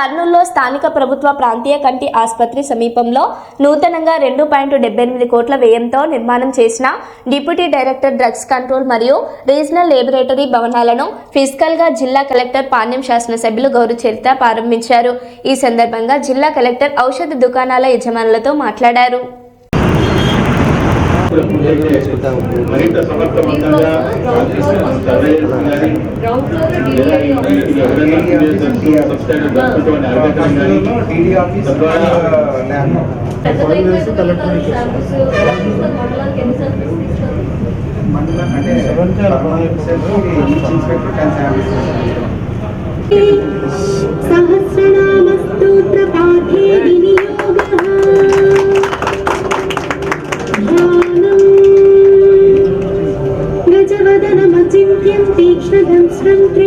కర్నూలులో స్థానిక ప్రభుత్వ ప్రాంతీయ కంటి ఆసుపత్రి సమీపంలో నూతనంగా రెండు పాయింట్ డెబ్బై ఎనిమిది కోట్ల వ్యయంతో నిర్మాణం చేసిన డిప్యూటీ డైరెక్టర్ డ్రగ్స్ కంట్రోల్ మరియు రీజనల్ లేబొరేటరీ భవనాలను ఫిజికల్గా జిల్లా కలెక్టర్ పాణ్యం శాసనసభ్యులు గౌరవ చరిత ప్రారంభించారు. ఈ సందర్భంగా జిల్లా కలెక్టర్ ఔషధ దుకాణాల యజమానులతో మాట్లాడారు. మరింత సమర్థవంతంగా మండలం అంటే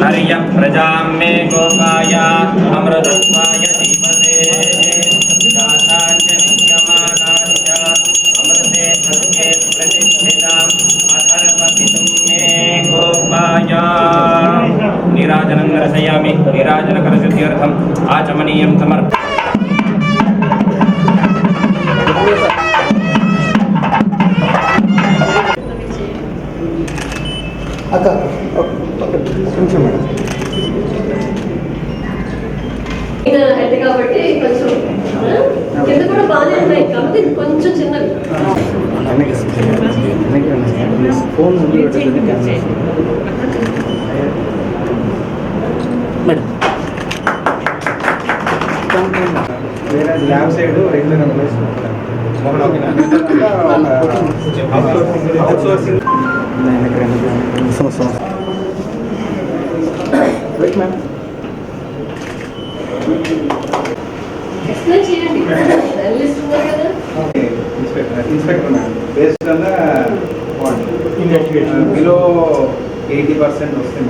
हरय प्रजा मे गोपाय अमृतत्वाय जीवते मे गोपाय। निराजनं रचयामि निराजनकरशुद्ध्यर्थम् आचमनीयं समर्पयामि। అక్క కొంచెం మేడం హెడ్ కాబట్టి కొంచెం కింద కూడా బాగానే ఉన్నాయి కాబట్టి ఇది కొంచెం చిన్నవి ఫోన్ మేడం వేరే lab side regular employees inspector inspector ma'am based on below eighty percent వస్తుంది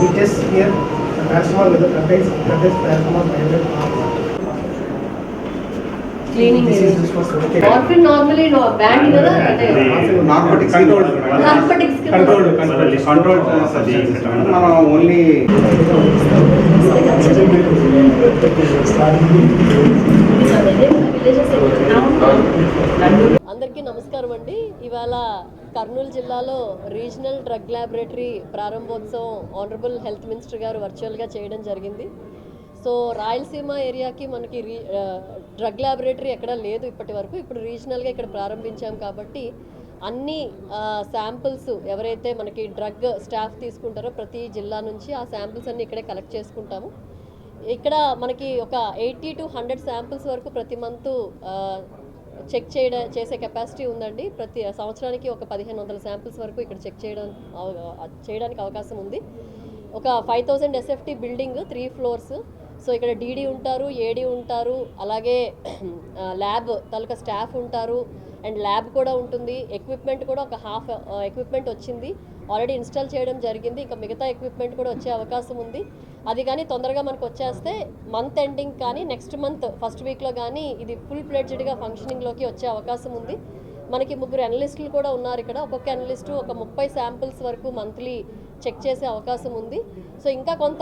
We test here paracetamol whether contains contains paracetamol 500 cleaning normally band కదా అంటే నార్కోటిక్స్ నార్కోటిక్స్ మనం ఓన్లీ అందరికీ నమస్కారం అండి. ఇవాళ కర్నూలు జిల్లాలో రీజనల్ డ్రగ్ ల్యాబొరేటరీ ప్రారంభోత్సవం ఆనరబుల్ హెల్త్ మినిస్టర్ గారు వర్చువల్గా చేయడం జరిగింది. సో రాయలసీమ ఏరియాకి మనకి రీ డ్రగ్ ల్యాబొరేటరీ ఎక్కడా లేదు ఇప్పటి వరకు. ఇప్పుడు రీజనల్గా ఇక్కడ ప్రారంభించాం కాబట్టి అన్ని శాంపిల్స్ ఎవరైతే మనకి డ్రగ్ స్టాఫ్ తీసుకుంటారో ప్రతి జిల్లా నుంచి ఆ శాంపిల్స్ అన్ని ఇక్కడే కలెక్ట్ చేసుకుంటాము. ఇక్కడ మనకి ఒక ఎయిటీ టు హండ్రెడ్ శాంపిల్స్ వరకు ప్రతి మంత్ చెక్ చేయడం చేసే కెపాసిటీ ఉందండి. ప్రతి సంవత్సరానికి ఒక పదిహేను వందల శాంపిల్స్ వరకు ఇక్కడ చెక్ చేయడం చేయడానికి అవకాశం ఉంది. ఒక five thousand SFT building three floors so ఇక్కడ డీడీ ఉంటారు ఏడీ ఉంటారు అలాగే ల్యాబ్ తాలూకా స్టాఫ్ ఉంటారు అండ్ ల్యాబ్ కూడా ఉంటుంది. ఎక్విప్మెంట్ కూడా ఒక హాఫ్ ఎక్విప్మెంట్ వచ్చింది. ఆల్రెడీ ఇన్స్టాల్ చేయడం జరిగింది. ఇంకా మిగతా ఎక్విప్మెంట్ కూడా వచ్చే అవకాశం ఉంది. అది కానీ తొందరగా మనకు వచ్చేస్తే మంత్ ఎండింగ్ కానీ నెక్స్ట్ మంత్ ఫస్ట్ వీక్లో కానీ ఇది ఫుల్ ఫ్లెడ్జ్డ్గా ఫంక్షనింగ్లోకి వచ్చే అవకాశం ఉంది. మనకి ముగ్గురు అనలిస్టులు కూడా ఉన్నారు ఇక్కడ. ఒక్కొక్క అనలిస్టు ఒక ముప్పై శాంపిల్స్ వరకు మంత్లీ చెక్ చేసే అవకాశం ఉంది. సో ఇంకా కొంత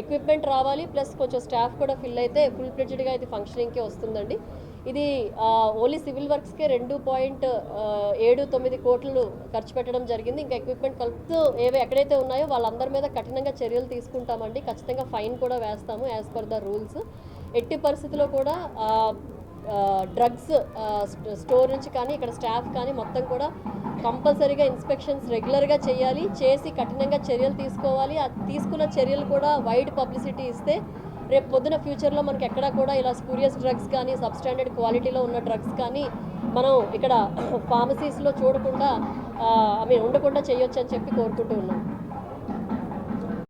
ఎక్విప్మెంట్ రావాలి ప్లస్ కొంచెం స్టాఫ్ కూడా ఫిల్ అయితే ఫుల్ ప్లెడ్జ్డ్గా ఇది ఫంక్షనింగ్కి వస్తుందండి. ఇది ఓన్లీ సివిల్ వర్క్స్కే రెండు పాయింట్ ఏడు తొమ్మిది కోట్లు ఖర్చు పెట్టడం జరిగింది. ఇంకా ఎక్విప్మెంట్ కలుపుతూ ఏవి ఎక్కడైతే ఉన్నాయో వాళ్ళందరి మీద కఠినంగా చర్యలు తీసుకుంటామండి. ఖచ్చితంగా ఫైన్ కూడా వేస్తాము యాజ్ పర్ ద రూల్స్ ఎట్టి పరిస్థితిలో కూడా డ్రగ్స్ స్టోర్ నుంచి కానీ ఇక్కడ స్టాఫ్ కానీ మొత్తం కూడా కంపల్సరీగా ఇన్స్పెక్షన్స్ రెగ్యులర్గా చేయాలి చేసి కఠినంగా చర్యలు తీసుకోవాలి. ఆ తీసుకున్న చర్యలు కూడా వైడ్ పబ్లిసిటీ ఇస్తే రేపు పొద్దున ఫ్యూచర్లో మనకి ఎక్కడా కూడా ఇలా స్పూరియస్ డ్రగ్స్ కానీ సబ్స్టాండర్డ్ క్వాలిటీలో ఉన్న డ్రగ్స్ కానీ మనం ఇక్కడ ఫార్మసీస్లో చూడకుండా ఐ మీన్ ఉండకుండా చేయొచ్చు అని చెప్పి కోరుకుంటూ ఉన్నాం.